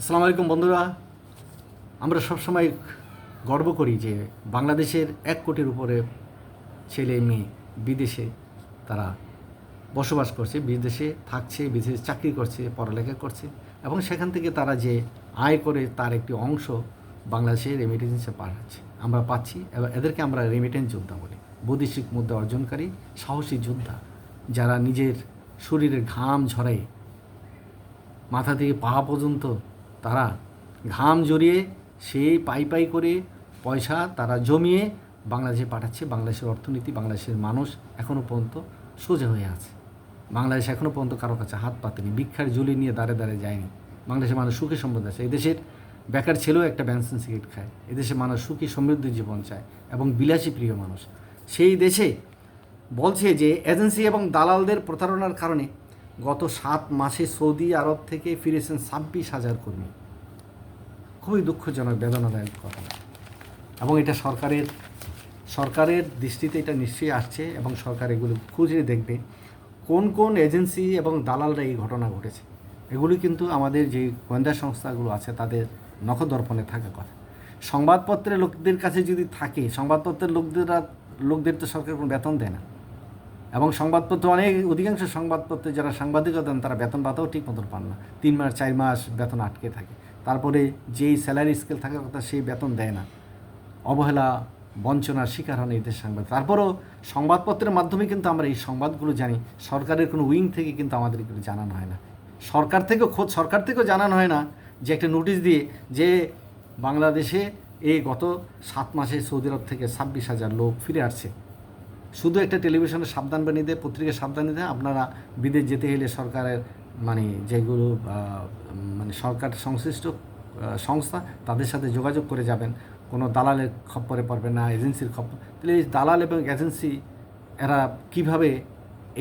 আসসালামু আলাইকুম বন্ধুরা। আমরা সবসময় গর্ব করি যে বাংলাদেশের এক কোটির উপরে ছেলে মেয়ে বিদেশে তারা বসবাস করছে, বিদেশে থাকছে, বিদেশে চাকরি করছে, পড়ালেখা করছে এবং সেখান থেকে তারা যে আয় করে তার একটি অংশ বাংলাদেশে রেমিটেন্সে পাঠাচ্ছে। আমরা পাচ্ছি এবং এদেরকে আমরা রেমিটেন্স যোদ্ধা বলি। বৈদেশিক মুদ্রা অর্জনকারী, সাহসী যোদ্ধা যারা নিজের শরীরের ঘাম ঝরায় মাথা থেকে পা পর্যন্ত তারা ঘাম জড়িয়ে সেই পাই পাই করে পয়সা তারা জমিয়ে বাংলাদেশে পাঠাচ্ছে। বাংলাদেশের অর্থনীতি, বাংলাদেশের মানুষ এখনও পর্যন্ত সোজা হয়ে আছে। বাংলাদেশ এখনও পর্যন্ত কারও কাছে হাত পাতেনি, ভিক্ষার ঝুলি নিয়ে দাঁড়ে দাঁড়ে যায়নি। বাংলাদেশের মানুষ সুখে সমৃদ্ধ আছে। এদেশের বেকার ছেলেও একটা ব্যানসন সিগারেট খায়। এদেশে মানুষ সুখী, সমৃদ্ধ জীবন চায় এবং বিলাসী প্রিয় মানুষ। সেই দেশে বলছে যে, এজেন্সি এবং দালালদের প্রতারণার কারণে গত সাত মাসে সৌদি আরব থেকে ফিরেছেন ছাব্বিশ হাজার কর্মী। খুবই দুঃখজনক, বেদনাদায়ক কথা। এবং এটা সরকারের সরকারের দৃষ্টিতে এটা নিশ্চয়ই আসছে এবং সরকার এগুলো খুঁজে দেখবে কোন কোন এজেন্সি এবং দালালরা এই ঘটনা ঘটেছে। এগুলি কিন্তু আমাদের যে গোয়েন্দা সংস্থাগুলো আছে তাদের নখদর্পণে থাকা কথা। সংবাদপত্রের লোকদের কাছে যদি থাকে, সংবাদপত্রের লোকদের লোকদের তো সরকার কোনো বেতন দেয় না। এবং সংবাদপত্র, অনেক অধিকাংশ সংবাদপত্রে যারা সাংবাদিকতা তারা বেতন ভাতাও ঠিক মতন পান না। তিন মাস, চার মাস বেতন আটকে থাকে। তারপরে যেই স্যালারি স্কেল থাকার কথা, সেই বেতন দেয় না। অবহেলা, বঞ্চনার শিকার হন এই দেশ সংবাদ তারপরও সংবাদপত্রের মাধ্যমে কিন্তু আমরা এই সংবাদগুলো জানি। সরকারের কোনো উইং থেকে কিন্তু আমাদের এগুলো জানানো হয় না। সরকার থেকেও খোঁজ, সরকার থেকেও জানানো হয় না যে একটা নোটিশ দিয়ে যে বাংলাদেশে এই গত সাত মাসে সৌদি আরব থেকে ছাব্বিশ হাজার লোক ফিরে আসছে। শুধু একটা টেলিভিশনে সাবধান বানিয়ে দেয় পত্রিকায় সাবধান দেয় আপনারা বিদেশ যেতে হলে সরকারের মানে যেগুলো মানে সরকার সংশ্লিষ্ট সংস্থা, তাদের সাথে যোগাযোগ করে যাবেন। কোনো দালালের খপ্পরে পড়বে না, এজেন্সির খপ্পর তাহলে এই দালাল এবং এজেন্সি, এরা কীভাবে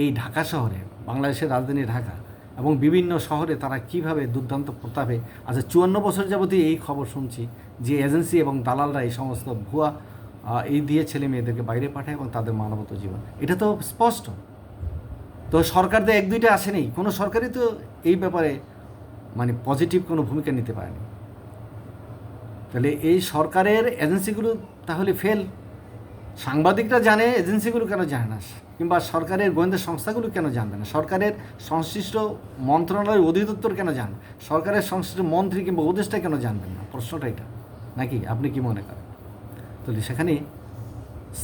এই ঢাকা শহরে, বাংলাদেশের রাজধানী ঢাকা এবং বিভিন্ন শহরে তারা কীভাবে দুর্দান্ত প্রতাপে আচ্ছা চুয়ান্ন বছর যাবতীয় এই খবর শুনছি যে এজেন্সি এবং দালালরা এই সমস্ত ভুয়া এই দিয়ে ছেলে মেয়েদেরকে বাইরে পাঠায় এবং তাদের মানবত জীবন। এটা তো স্পষ্ট। তো সরকার তো এক দুইটা আসেনি। কোনো সরকারই তো এই ব্যাপারে মানে পজিটিভ কোনো ভূমিকা নিতে পারেনি। তাহলে এই সরকারের এজেন্সিগুলো তাহলে ফেল সাংবাদিকরা জানে এজেন্সিগুলো কেন জানে না? কিংবা সরকারের গোয়েন্দা সংস্থাগুলো কেন জানবে না? সরকারের সংশ্লিষ্ট মন্ত্রণালয়ের অধিদপ্তর কেন জান সরকারের সংশ্লিষ্ট মন্ত্রী কিংবা উপদেষ্টা কেন জানবেন না? প্রশ্নটা এটা। নাকি? আপনি কি মনে করেন? তাহলে সেখানে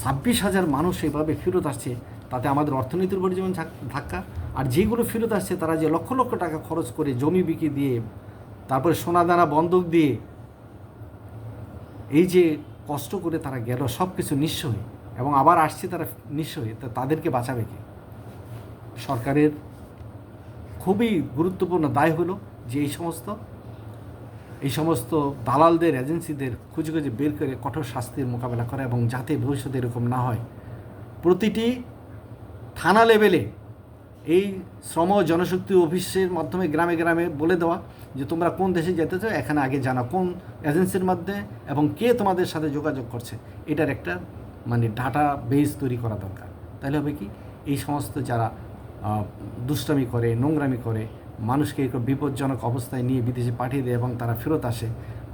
ছাব্বিশ হাজার মানুষ এভাবে ফেরত আসছে, তাতে আমাদের অর্থনীতির উপর যেমন ধাক্কা, আর যেগুলো ফেরত আসছে তারা যে লক্ষ লক্ষ টাকা খরচ করে জমি বিক্রি দিয়ে, তারপরে সোনা দানা বন্ধক দিয়ে, এই যে কষ্ট করে তারা গেল সব কিছু নিঃস্ব হয়ে, এবং আবার আসছে তারা নিঃস্ব হয়ে, তা তাদেরকে বাঁচাবে কে? সরকারের খুবই গুরুত্বপূর্ণ দায় হলো যে এই সমস্ত এই সমস্ত দালালদের, এজেন্সিদের খুঁজে খুঁজে বের করে কঠোর শাস্তির মোকাবেলা করা এবং যাতে ভবিষ্যতে এরকম না হয়। প্রতিটি থানা লেভেলে এই শ্রম জনশক্তি অফিসের মাধ্যমে গ্রামে গ্রামে বলে দেওয়া যে, তোমরা কোন দেশে যেতে চাও, এখানে আগে জানা কোন এজেন্সির মধ্যে এবং কে তোমাদের সাথে যোগাযোগ করছে। এটার একটা মানে ডাটা বেস তৈরি করা দরকার। তাহলে হবে কি? এই সমস্ত যারা দুষ্টামি করে, নোংরামি করে মানুষকে এরকম বিপজ্জনক অবস্থায় নিয়ে বিদেশে পাঠিয়ে দেয় এবং তারা ফেরত আসে।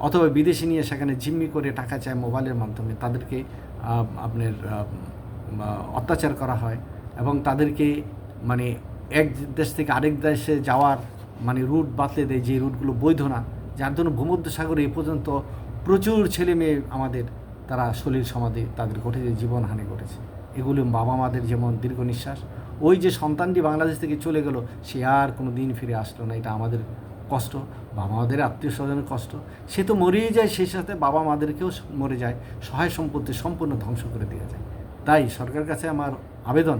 অথবা বিদেশে নিয়ে সেখানে জিম্মি করে টাকা চায় মোবাইলের মাধ্যমে। তাদেরকে আপনার অত্যাচার করা হয় এবং তাদেরকে মানে এক দেশ থেকে আরেক দেশে যাওয়ার মানে রুট বাতলে দেয় যে রুটগুলো বৈধ না। যার জন্য ভূমধ্য সাগরে এ পর্যন্ত প্রচুর ছেলে মেয়ে আমাদের, তারা শরীর সমাধি তাদের ঘটেছে, জীবনহানি ঘটেছে। এগুলো বাবা মাদের যেমন দীর্ঘ নিঃশ্বাস, ওই যে সন্তানটি বাংলাদেশ থেকে চলে গেল, সে আর কোনো দিন ফিরে আসলো না। এটা আমাদের কষ্ট, বাবা মাদের আত্মীয় স্বজনের কষ্ট। সে তো মরেই যায়, সেই সাথে বাবা মাদেরকেও মরে যায়, সহায় সম্পত্তি সম্পূর্ণ ধ্বংস করে দেওয়া যায়। তাই সরকারের কাছে আমার আবেদন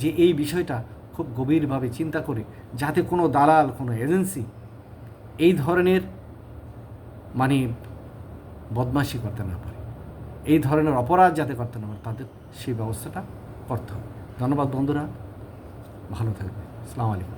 যে এই বিষয়টা খুব গভীরভাবে চিন্তা করে, যাতে কোনো দালাল, কোনো এজেন্সি এই ধরনের মানে বদমাশি করতে না পারে। এই ধরনের অপরাধ যাতে করতে না পারে, তাদের সেই ব্যবস্থাটা করতে হবে। ধন্যবাদ বন্ধুরা, ভালো থাকবে আসসালামু আলাইকুম।